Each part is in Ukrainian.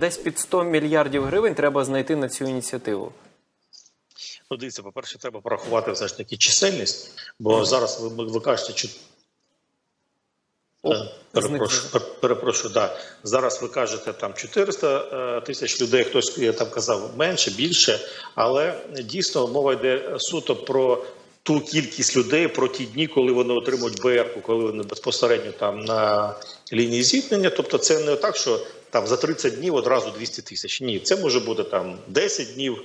Десь під 100 мільярдів гривень треба знайти на цю ініціативу. Ну, дивіться, по-перше, треба порахувати все ж таки чисельність, бо зараз ви, ви кажете, що. О, Е, Перепрошую, пер- перепрошую, да. Зараз ви кажете там 400 е, тисяч людей, хтось я там казав менше, більше, але дійсно мова йде суто про ту кількість людей, про ті дні, коли вони отримують БР, коли вони безпосередньо там на лінії зіткнення. Тобто, це не так, що там за 30 днів одразу 200 тисяч. Ні, це може бути там 10 днів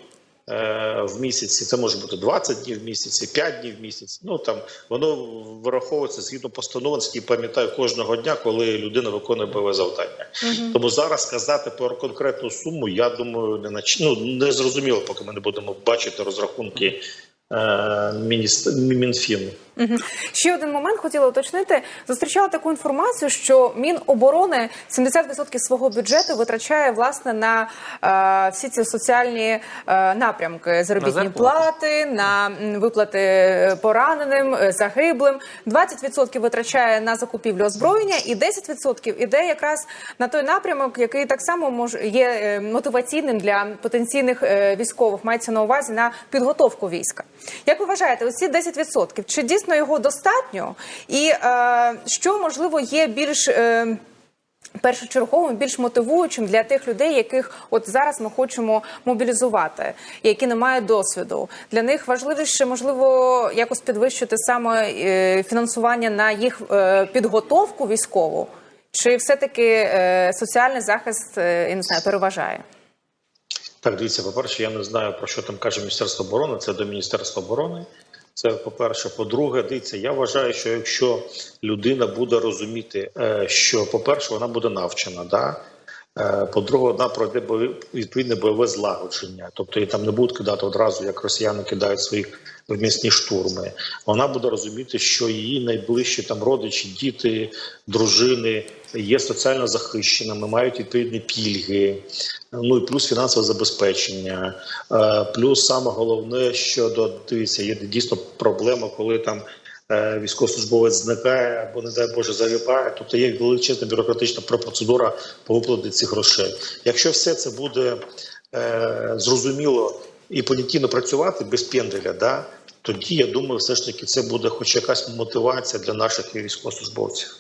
е, в місяці, це може бути 20 днів в місяці, 5 днів в місяць. Ну там воно вираховується згідно постанови, які пам'ятаю кожного дня, коли людина виконує бойове завдання. Тому зараз сказати про конкретну суму, я думаю, не нач... ну, не зрозуміло, поки ми не будемо бачити розрахунки uh, filme. Ще один момент хотіла уточнити. Зустрічала таку інформацію, що Міноборони 70% свого бюджету витрачає власне на е, всі ці соціальні е, напрямки: заробітні зарплати. плати, на виплати е, пораненим, е, загиблим. 20% витрачає на закупівлю озброєння, і 10% іде якраз на той напрямок, який так само може є е, мотиваційним для потенційних військових. Мається на увазі на підготовку війська. Як ви вважаєте, оці 10%, чи дійсно його достатньо? І е, що можливо є більш е, першочерговим, більш мотивуючим для тих людей, яких от зараз ми хочемо мобілізувати, які не мають досвіду. Для них важливіше, можливо, якось підвищити саме е, фінансування на їх е, підготовку військову, чи все-таки е, соціальний захист е, не знаю, переважає? Так, дивіться, по-перше, я не знаю про що там каже Міністерство оборони. Це до Міністерства оборони. Це по-перше. По-друге, дивіться, я вважаю, що якщо людина буде розуміти, е, що по-перше, вона буде навчена, да. Е, По-друге, вона пройде відповідне бойове злагодження, тобто її там не будуть кидати одразу, як росіяни кидають свої вмісні штурми. Вона буде розуміти, що її найближчі там родичі, діти, дружини є соціально захищеними, мають відповідні пільги. Ну і плюс фінансове забезпечення. Е, Плюс саме головне щодо дивіться, є дійсно проблема, коли там. е, Військовослужбовець зникає або, не дай Боже, загибає, тобто є величезна бюрократична процедура по виплаті цих грошей. Якщо все це буде е, зрозуміло і понятійно працювати без пенделя, да, тоді я думаю, все ж таки це буде хоч якась мотивація для наших військовослужбовців.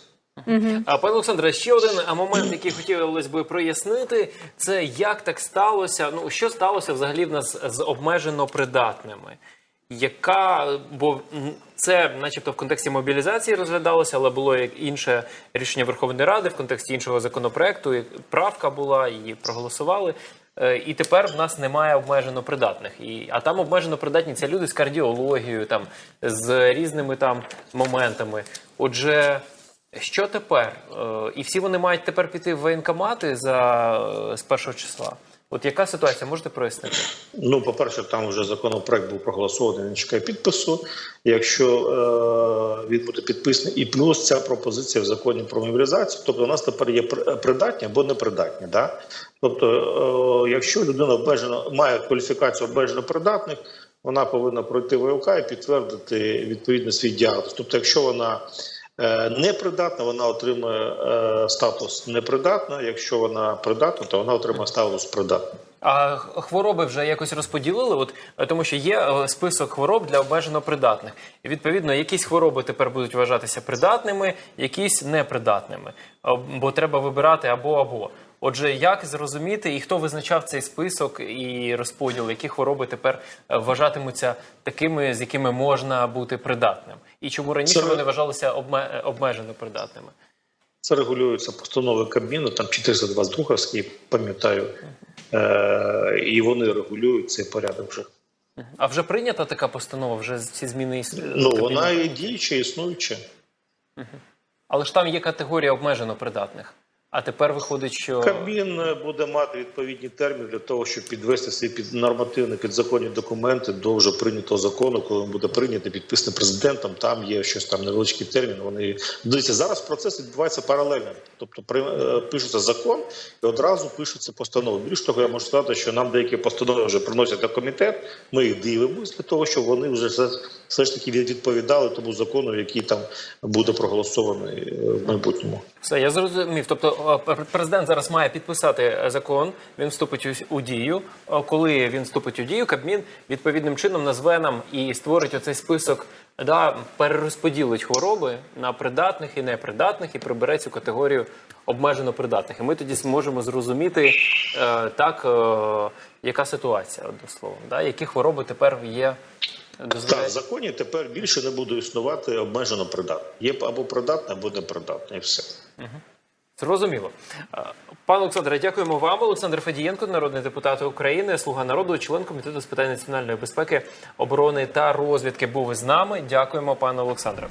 А пане Олександре, ще один момент, який хотілося би прояснити, це як так сталося. Ну що сталося взагалі в нас з обмежено придатними? Яка бо це, начебто, в контексті мобілізації розглядалося, але було як інше рішення Верховної Ради в контексті іншого законопроекту. і Правка була, її проголосували. Е, І тепер в нас немає обмежено придатних. І, а там обмежено придатні це люди з кардіологією, там з різними там моментами. Отже, що тепер? Е, І всі вони мають тепер піти в воєнкомати за е, з першого числа. От яка ситуація? Можете прояснити? Ну, по-перше, там вже законопроект був проголосований, він чекає підпису. Якщо е, він буде підписаний, і плюс ця пропозиція в законі про мобілізацію, тобто у нас тепер є при- придатні або непридатні. Да? Тобто, е, якщо людина обмежено має кваліфікацію обмежено придатних, вона повинна пройти ВЛК і підтвердити відповідно свій діагноз. Тобто, якщо вона непридатна, вона отримує е, статус непридатна. Якщо вона придатна, то вона отримає статус придатна. А хвороби вже якось розподілили? От е, тому, що є е, список хвороб для обмежено придатних. І відповідно, якісь хвороби тепер будуть вважатися придатними, якісь непридатними. Бо треба вибирати або або. Отже, як зрозуміти і хто визначав цей список і розподіл, які хвороби тепер е, вважатимуться такими, з якими можна бути придатним, і чому раніше вони вважалися обме- обмежено придатними? Це регулюється постановою Кабміну, там 422, скільки пам'ятаю, е, і вони регулюють цей порядок вже. А вже прийнята така постанова, вже ці зміни існують? Ну вона і діюча, існуюча. Але ж там є категорія обмежено придатних. А тепер виходить, що Кабмін е, буде мати відповідні терміни для того, щоб підвести свої під нормативні підзаконні документи до вже прийнятого закону, коли він буде прийнятий, підписаний президентом. Там є щось там невеличкий термін. Вони дивіться зараз. Процес відбувається паралельно. Тобто при е, пишеться закон і одразу пишуться постанови. Більш того, я можу сказати, що нам деякі постанови вже приносять на комітет. Ми їх дивимося для того, щоб вони вже все, все ж таки відповідали тому закону, який там буде проголосований е, в майбутньому. все, я зрозумів. Тобто президент зараз має підписати е, закон. Він вступить у- дію. Е, Коли він вступить у дію, Кабмін відповідним чином назве нам і створить оцей список, да, перерозподілить хвороби на придатних і непридатних, і прибере цю категорію обмежено придатних. І ми тоді зможемо зрозуміти е, так, е, яка ситуація одним словом, да, які хвороби тепер є. Так, в законі тепер більше не буде існувати обмежено придатне. Є або придатне, або непридатне, і все. Зрозуміло. Е, Пане Олександре, дякуємо вам. Олександр Федієнко, народний депутат України, слуга народу, член комітету з питань національної безпеки, оборони та розвідки, був із нами. Дякуємо, пане Олександре.